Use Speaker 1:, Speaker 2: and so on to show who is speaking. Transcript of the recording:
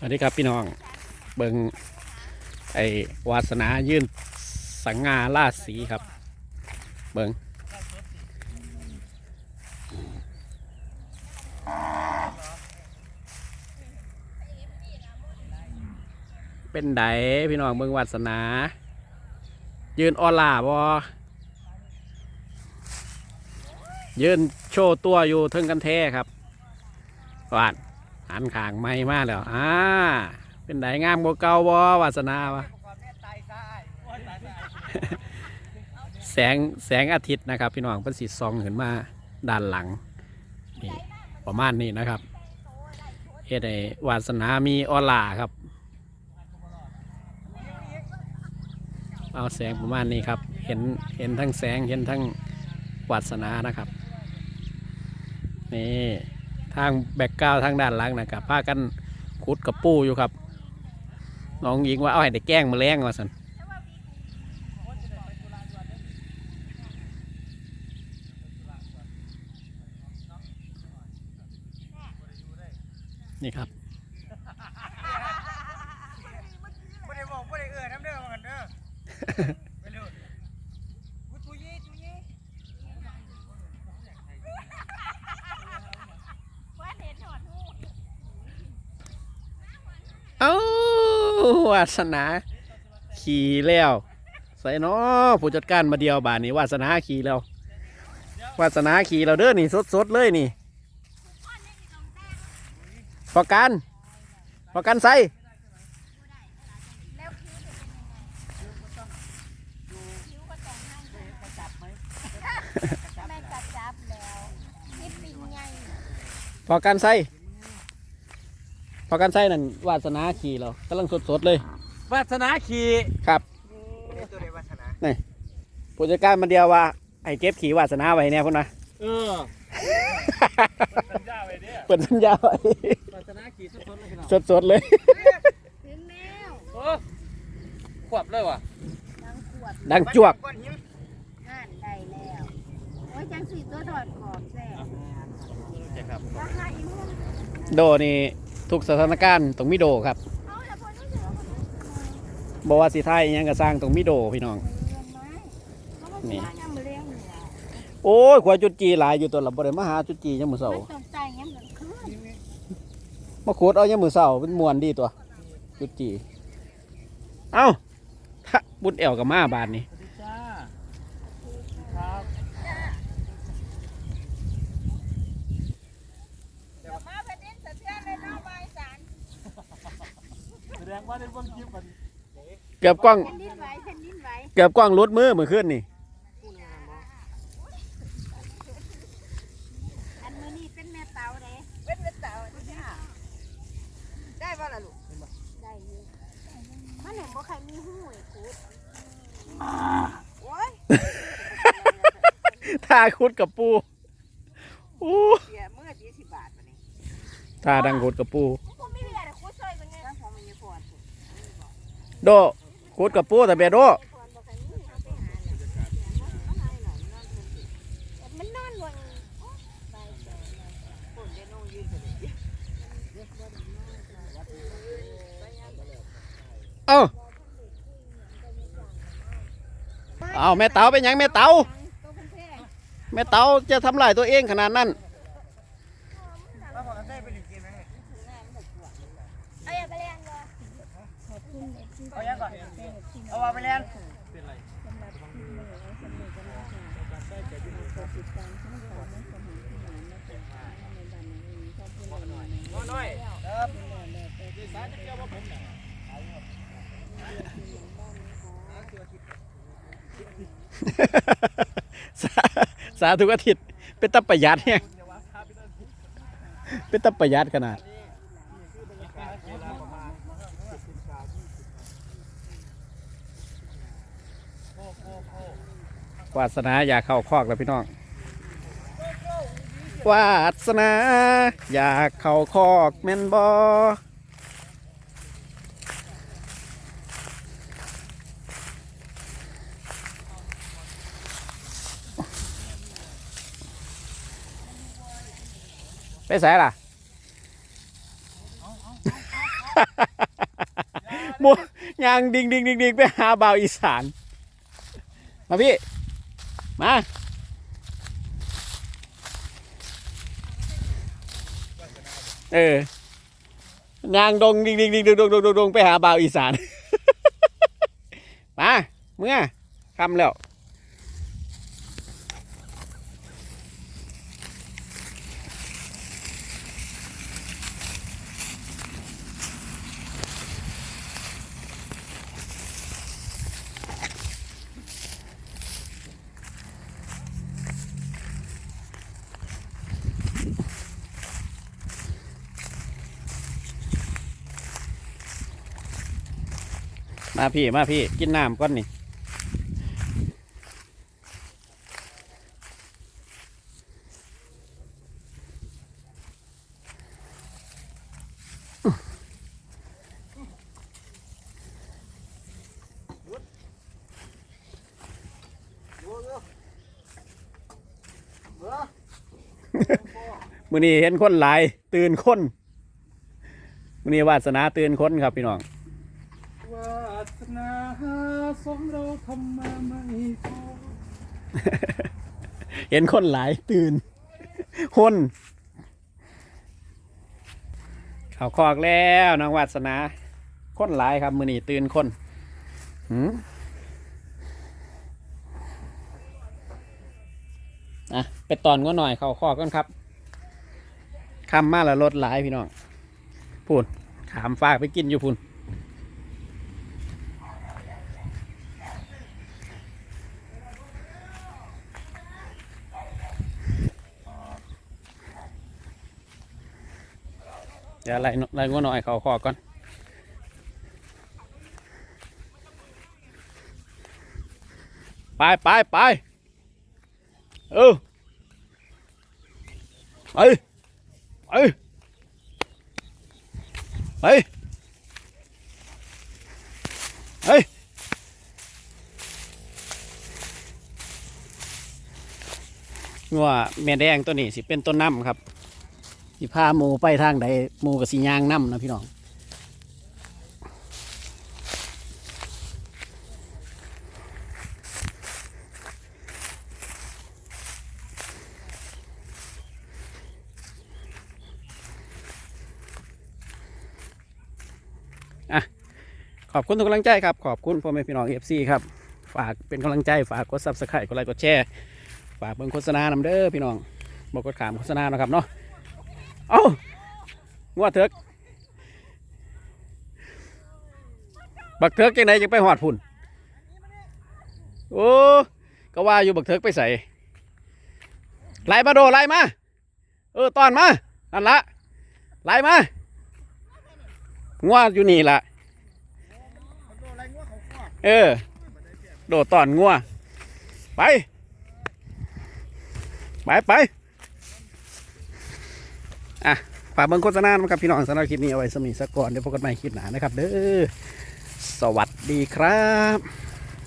Speaker 1: สวัสดีครับพี่น้อง เบิงไอวาสนายื่นสังงาล่าสีครับ เบิงเป็นไดพี่น้องเบิงวาสนา ยืนออล่าบอยืนโชว์ตัวอยู่เทึงกันแท้ครับวาด หันขางไม่มาแล้วอ่าเป็นไดงามกว่าเก่าบ่วาสนาวะแสงแสงอาทิตย์นะครับ พี่น้องเป็นสีซองขึ้นมาด้านหลังนี่ประมาณนี้นะครับเฮ็ดให้วาสนามีออร่าครับ เอาแสงประมาณนี้ครับ เห็นเห็นทั้งแสงเห็นทั้งวาสนานะครับ นี่ ทางแบกกราวทางด้านหลังนะครับพากันขุดกับปูอยู่ครับน้องหญิงว่าเอาให้ได้แกล้งมาแล้งว่าสันนี่ครับ
Speaker 2: ไม่ได้บอกไม่ได้เอื้อน้ำเด้อมากันเด้อไปเร็วกูตุยตุย
Speaker 1: เอ้า วาสนาขี่แล้ว ใส่เนาะผู้จัดการมาเดียวบานนี้วาสนาขี่แล้ววาสนาขี่เราเด้อนี่สดๆเลยนี่พอกันพอกันใส่
Speaker 3: แล้วคิ้วจะเป็นยังไงคิ้วก็ต้องให้แม่กระจับแล้วนี่ปิงใหญ่
Speaker 1: พอกันใส่ พอกันใส่นั่นวาสนาขี่เรากำลังสดๆเลย
Speaker 2: วาสนาขี่
Speaker 1: ครับ
Speaker 2: นี่ตัวเดียววาสนา
Speaker 1: ผู้จัดการมาเดียวว่าไอ้เก็บขี่วาสนาไว้เนี่ยพุ่นนะ
Speaker 2: เออสัญญาไว้เนี่ย
Speaker 1: เปิดสัญญาไว้
Speaker 2: วาสนาขี่สดๆเลยพี่น้อง
Speaker 1: สดๆเลย
Speaker 3: ถึงแล้ว
Speaker 2: โอ้ขวบเลยว่ะ
Speaker 3: ดังขวด
Speaker 1: ดังจวก
Speaker 2: ก้อนหิน
Speaker 3: งานได้แล้วโอ้ยจังสีตัวถอดขอบแซ่
Speaker 2: เจ๊ครับ
Speaker 3: ราคาอีหุ่น
Speaker 1: โดนี่ ทุกสถานการณ์ต้องมีโดครับบอกว่าสิไทยยังกระสร้างต้องมีโดพี่น้อง
Speaker 3: นี่
Speaker 1: โอ้ยขวายจุดจีหลายอยู่ตัวหละบ่ได้มาหาจุดจียังมือเสา
Speaker 3: มันตกใจยังเหมือนคืน
Speaker 1: มาขุดเอายังมือเสาเป็นมวนดีตัว จุดจี เอ้าบุญแอวกับมาบานนี้
Speaker 2: สวัสดีจ้าครับ
Speaker 3: เดี๋ยวมาแผ่นดินสะเทือนเลยเนาะบายสาร
Speaker 2: แสดงว่าได้ เบิ่งคลิปกัน
Speaker 1: เกือบกล้อง
Speaker 3: แผ่นดินไหวแผ่นดินไหว
Speaker 1: เกือบกล้องรุดมือเมื่อคืนนี่
Speaker 3: อันมือนี่เป็นแม่เต๋าเด้
Speaker 4: เป็นเป็นเต่าจ้าได้ป่ะล่ะลูก
Speaker 3: ได้อยู่มันเห็นบ่ใครมีหูไอ้คุด
Speaker 4: โอ้ย
Speaker 1: ท่าขุดกับปูอู้
Speaker 4: เสียเมื่อยี่สิบบาทวันนี้
Speaker 1: ท่าดังขุดกับปู โดขุดกับปูแต่เบียโด
Speaker 3: มันนอนลง
Speaker 4: คนได้นุ่งยืนไปเอ้า
Speaker 1: เอาแม่เต๋าเป็นยังแม่เต๋า
Speaker 3: แพร่
Speaker 1: แม่เต๋าจะทำลายตัวเองขนาดนั้น
Speaker 2: ถ้าพอกันได้ไปหนึ่งเกมไหม
Speaker 3: เอาอย่าไปเลี้ยงเลย
Speaker 2: เอายังก่อนเอาว่าไปเล่นน้อยครับดีสายจะเกี่ยวกับผมเนี่ย
Speaker 1: สาสาธุอาทิตย์เป็นตับประหยัดเนี่ยเป็นตับประหยัดขนาด วาสนาอยากเข้าคอกแล้วพี่น้องวาสนาอยากเข้าคอกแม่นบอไปใส่ล่ะมัวยางดิงดิงดิงดิงไปหาบ่าวอีสาน มาพี่ มา เออนางดงดิงดิงดิงดงดงดงดงดงไปหาบ่าวอีสาน มา เมื่อคำแล้ว มาพี่มาพี่กินน้ำก่อนนี่มือนี้เห็นคนหลาย ตื่นคนมือนี้วาสนาตื่นคนครับพี่น้อง
Speaker 2: วาสนา สมเราทำมาไม่พอ
Speaker 1: เห็นคนหลายตื่นคนเขาคอกแล้วน้องวาสนา คนหลายครับ มือนีตื่นคนหืมอะไปตอนก็หน่อยเขาคอกกันครับคำมาแล้วรถหลายพี่น้องพูนขามฝากไปกินอยู่พูน ดี๋ยวไรอะไรก็หน่อยเขาคอกก่อนไปไปไปเออไปไปไปไปงัวแม่แดงตัวนี้สิเป็นต้นน้ำครับ สิพาหมูไปทางใดหมูกับสียางน้ำนะพี่น้องขอบคุณทุกกำลังใจครับ ขอบคุณพ่อแม่พี่น้องเอฟซีครับ ฝากเป็นกำลังใจ ฝากกดซับสไครต์กดไลค์กดแชร์ ฝากเบิ่งโฆษณานำเด้อพี่น้องบอกกดขามโฆษณานะครับเนาะ เอ้างัวเถิกบักเถิกจังไหนจะไปหอดพุ่นโอ้ก็ว่าอยู่บักเถิกไปใส่ไล่มาโดไล่มาเออตอนมานั่นละไล่มางัวอยู่นี่ละ
Speaker 2: โดนอะเอก
Speaker 1: เออ โดดตอนงัวไป ไปไปอะ ฝากเบิ้งโฆษณานะครับพี่น้องสำหรับคลิปนี้เอาไว้สมีสักก่อนเดี๋ยวพบกันใหม่คลิปหน้านะครับเด้อสวัสดีครับ